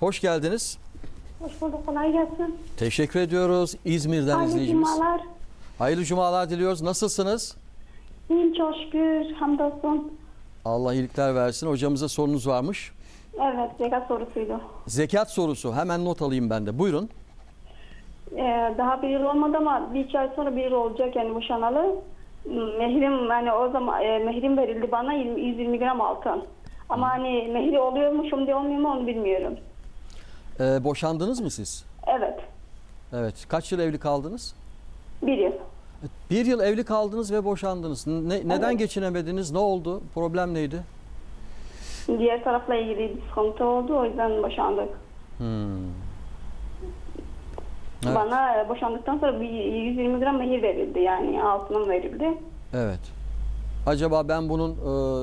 Hoş geldiniz. Hoş bulduk. Kolay gelsin. Teşekkür ediyoruz. İzmir'den Hayırlı izleyicimiz. cumalar. Hayırlı cumalar diliyoruz. Nasılsınız? İyiyim çok şükür. Hamdolsun. Allah iyilikler versin. Hocamıza sorunuz varmış. Evet, zekat sorusuydu. Zekat sorusu. Hemen not alayım ben de. Buyurun. Ee, daha bir yıl olmadı ama bir iki ay sonra bir yıl olacak yani boşanalı. Mehrim yani o zaman e, mehrim verildi bana 20 120 gram altın. Ama hani mehri oluyor mu şimdi olmuyor mu onu bilmiyorum. Ee, boşandınız mı siz? Evet. Evet. Kaç yıl evli kaldınız? Bir yıl. Bir yıl evli kaldınız ve boşandınız. Ne- neden Evet. geçinemediniz? Ne oldu? Problem neydi? Diğer tarafla ilgili bir sıkıntı oldu o yüzden boşandık. Hmm. Evet. Bana e, boşandıktan sonra bir 120 gram mehir verildi yani altınım verildi. Evet. Acaba ben bunun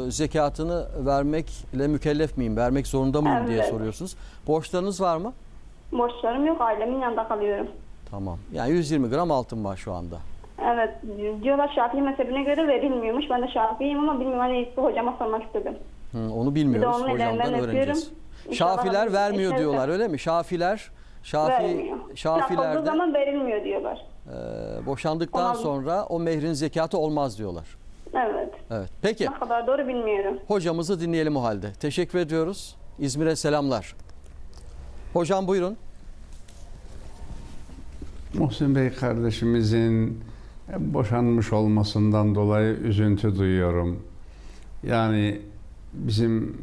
e, zekatını vermekle mükellef miyim? Vermek zorunda mıyım diye Evet. soruyorsunuz. Borçlarınız var mı? Borçlarım yok ailemin yanında kalıyorum. Tamam. Yani 120 gram altın var şu anda. Evet diyorlar Şafii mezhebine göre verilmiyormuş. Ben de Şafii'yim ama bilmiyorum hani bu hocama sormak istedim. Hı, onu bilmiyoruz. onun Hocamdan ellerinden öğreneceğiz. öpüyorum. İnşallah Şafiler vermiyor eşlerse- diyorlar öyle mi? Şafiler Şafi Vermiyor. Şafiler de zaman verilmiyor diyorlar. e, boşandıktan Olan- sonra o mehrin zekatı olmaz diyorlar. Evet. Evet. Peki Ne kadar doğru bilmiyorum. hocamızı dinleyelim o halde. Teşekkür ediyoruz. İzmir'e selamlar. Hocam buyurun. Muhsin Bey kardeşimizin boşanmış olmasından dolayı üzüntü duyuyorum. Yani bizim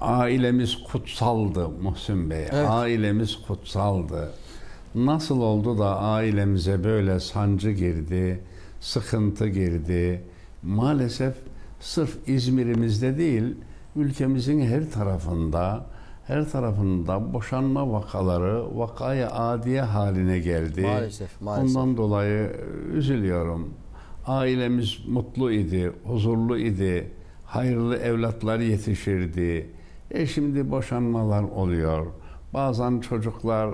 ailemiz kutsaldı Muhsin Bey. Evet. Ailemiz kutsaldı. Nasıl oldu da ailemize böyle sancı girdi, sıkıntı girdi? Maalesef sırf İzmir'imizde değil, ülkemizin her tarafında her tarafında boşanma vakaları vakaya adiye haline geldi. Maalesef, maalesef. Ondan dolayı üzülüyorum. Ailemiz mutlu idi, huzurlu idi, hayırlı evlatlar yetişirdi. E şimdi boşanmalar oluyor. Bazen çocuklar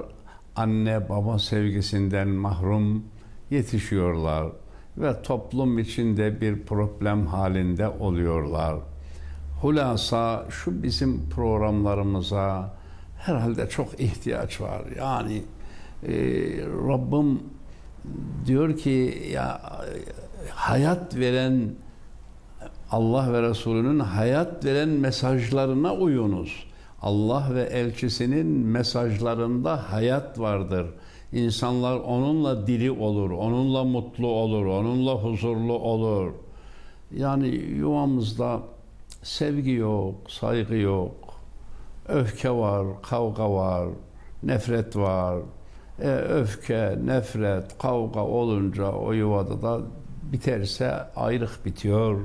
anne baba sevgisinden mahrum yetişiyorlar ve toplum içinde bir problem halinde oluyorlar. Hulasa şu bizim programlarımıza herhalde çok ihtiyaç var. Yani e, Rabbim diyor ki ya hayat veren Allah ve Resulünün hayat veren mesajlarına uyunuz. Allah ve elçisinin mesajlarında hayat vardır. İnsanlar onunla diri olur, onunla mutlu olur, onunla huzurlu olur. Yani yuvamızda sevgi yok, saygı yok, öfke var, kavga var, nefret var. E, öfke, nefret, kavga olunca o yuvada da biterse ayrık bitiyor,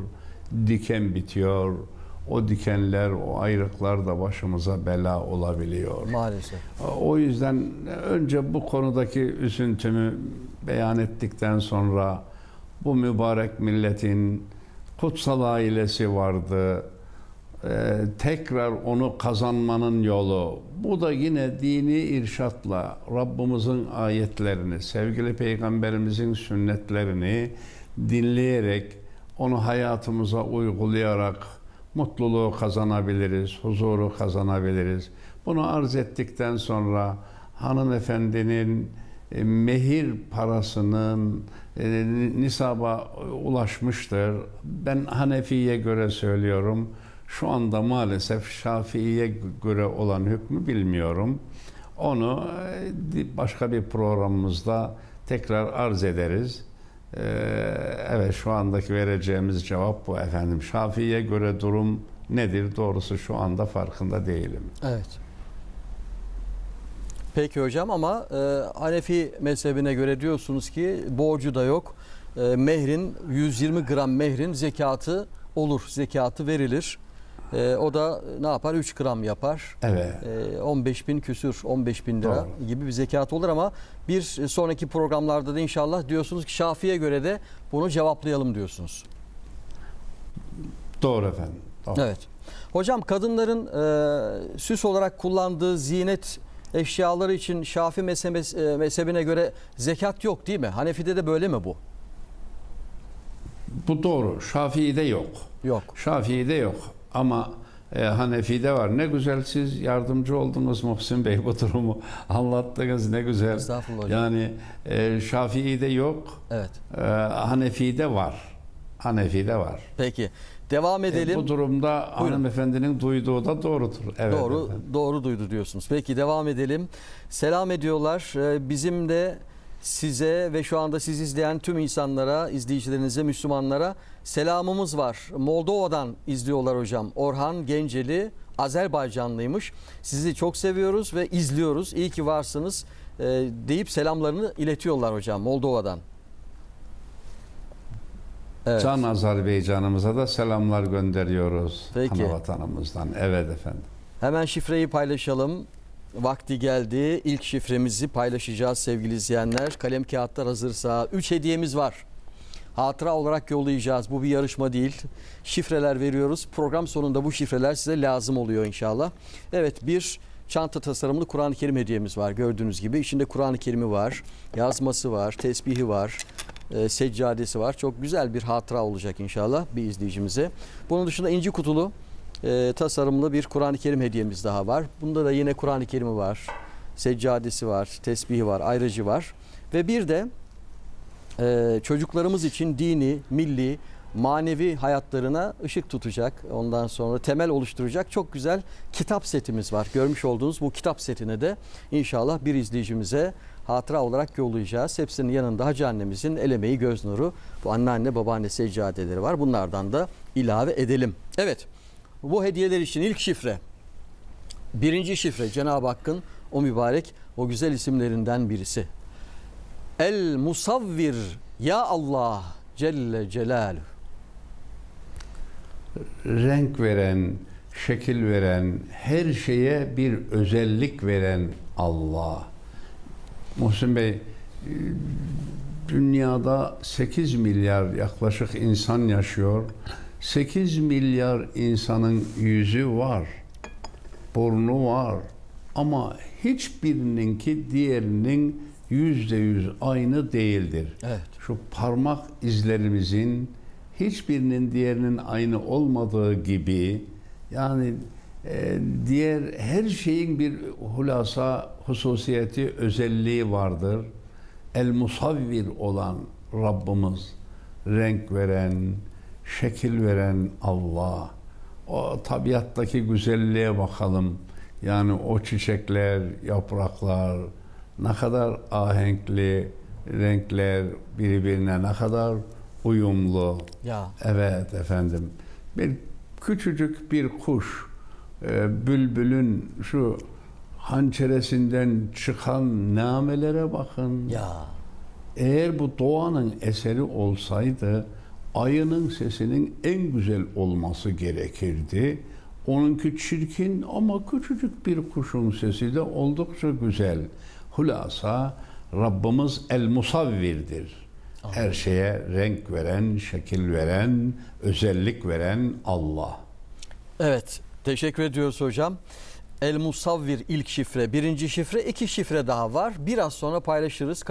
diken bitiyor. O dikenler, o ayrıklar da başımıza bela olabiliyor. Maalesef. O yüzden önce bu konudaki üzüntümü beyan ettikten sonra bu mübarek milletin kutsal ailesi vardı. Ee, tekrar onu kazanmanın yolu. Bu da yine dini irşatla Rabbimizin ayetlerini, sevgili peygamberimizin sünnetlerini dinleyerek onu hayatımıza uygulayarak mutluluğu kazanabiliriz, huzuru kazanabiliriz. Bunu arz ettikten sonra hanımefendinin e, mehir parasının e, nisaba ulaşmıştır. Ben Hanefi'ye göre söylüyorum. Şu anda maalesef Şafii'ye göre olan hükmü bilmiyorum. Onu e, başka bir programımızda tekrar arz ederiz. Ee, evet şu andaki vereceğimiz cevap bu efendim. Şafii'ye göre durum nedir? Doğrusu şu anda farkında değilim. Evet. Peki hocam ama e, Hanefi mezhebine göre diyorsunuz ki borcu da yok. E, mehrin 120 gram mehrin zekatı olur. Zekatı verilir. E, o da ne yapar? 3 gram yapar. Evet. E, 15 bin küsür 15 bin lira Doğru. gibi bir zekat olur ama bir sonraki programlarda da inşallah diyorsunuz ki Şafi'ye göre de bunu cevaplayalım diyorsunuz. Doğru efendim. Doğru. Evet. Hocam kadınların e, süs olarak kullandığı zinet eşyaları için Şafi e, mezhebine göre zekat yok değil mi? Hanefi'de de böyle mi bu? Bu doğru. Şafii'de yok. Yok. Şafii'de yok. Ama e, Hanefi'de var. Ne güzel siz yardımcı oldunuz Muhsin Bey bu durumu anlattınız ne güzel. Estağfurullah hocam. Yani e, Şafii'de yok, Evet. e, Hanefi'de var. Hanefi'de var. Peki. Devam E, edelim. bu durumda Buyurun. hanımefendinin duyduğu da doğrudur. Evet doğru efendim. doğru duydu diyorsunuz. Peki devam edelim. Selam ediyorlar. Ee, Bizim de size ve şu anda siz izleyen tüm insanlara, izleyicilerinize, Müslümanlara selamımız var. Moldova'dan izliyorlar hocam. Orhan Genceli Azerbaycanlıymış. Sizi çok seviyoruz ve izliyoruz. İyi ki varsınız e, deyip selamlarını iletiyorlar hocam Moldova'dan. Evet. Can Azerbaycan'ımıza da selamlar gönderiyoruz. Peki. Ana vatanımızdan. Evet efendim. Hemen şifreyi paylaşalım. Vakti geldi. İlk şifremizi paylaşacağız sevgili izleyenler. Kalem kağıtlar hazırsa 3 hediyemiz var. Hatıra olarak yollayacağız. Bu bir yarışma değil. Şifreler veriyoruz. Program sonunda bu şifreler size lazım oluyor inşallah. Evet bir çanta tasarımlı Kur'an-ı Kerim hediyemiz var. Gördüğünüz gibi içinde Kur'an-ı Kerim'i var. Yazması var. Tesbihi var. e, seccadesi var. Çok güzel bir hatıra olacak inşallah bir izleyicimize. Bunun dışında inci kutulu e, tasarımlı bir Kur'an-ı Kerim hediyemiz daha var. Bunda da yine Kur'an-ı Kerim'i var. Seccadesi var, tesbihi var, ayrıcı var. Ve bir de e, çocuklarımız için dini, milli, manevi hayatlarına ışık tutacak. Ondan sonra temel oluşturacak çok güzel kitap setimiz var. Görmüş olduğunuz bu kitap setini de inşallah bir izleyicimize hatıra olarak yollayacağız. Hepsinin yanında Hacı annemizin el emeği göz nuru, bu anneanne babaanne seccadeleri var. Bunlardan da ilave edelim. Evet bu hediyeler için ilk şifre birinci şifre Cenab-ı Hakk'ın o mübarek o güzel isimlerinden birisi. El Musavvir Ya Allah Celle Celaluhu. renk veren, şekil veren, her şeye bir özellik veren Allah. Muhsin Bey, e, dünyada 8 milyar yaklaşık insan yaşıyor. 8 milyar insanın yüzü var, burnu var. Ama hiçbirininki diğerinin yüzde yüz aynı değildir Evet. şu parmak izlerimizin hiçbirinin diğerinin aynı olmadığı gibi yani e, diğer her şeyin bir hulasa hususiyeti özelliği vardır. El musavvir olan Rabbimiz renk veren, şekil veren Allah. O tabiattaki güzelliğe bakalım. Yani o çiçekler, yapraklar ne kadar ahenkli renkler birbirine ne kadar uyumlu. Ya Evet efendim. Bir küçücük bir kuş e, bülbülün şu hançeresinden çıkan namelere bakın. ya Eğer bu doğanın eseri olsaydı ayının sesinin en güzel olması gerekirdi. Onunki çirkin ama küçücük bir kuşun sesi de oldukça güzel. Hulasa Rabbimiz el musavvirdir. Her şeye renk veren, şekil veren, özellik veren Allah. Evet teşekkür ediyoruz hocam. El Musavvir ilk şifre, birinci şifre, iki şifre daha var. Biraz sonra paylaşırız.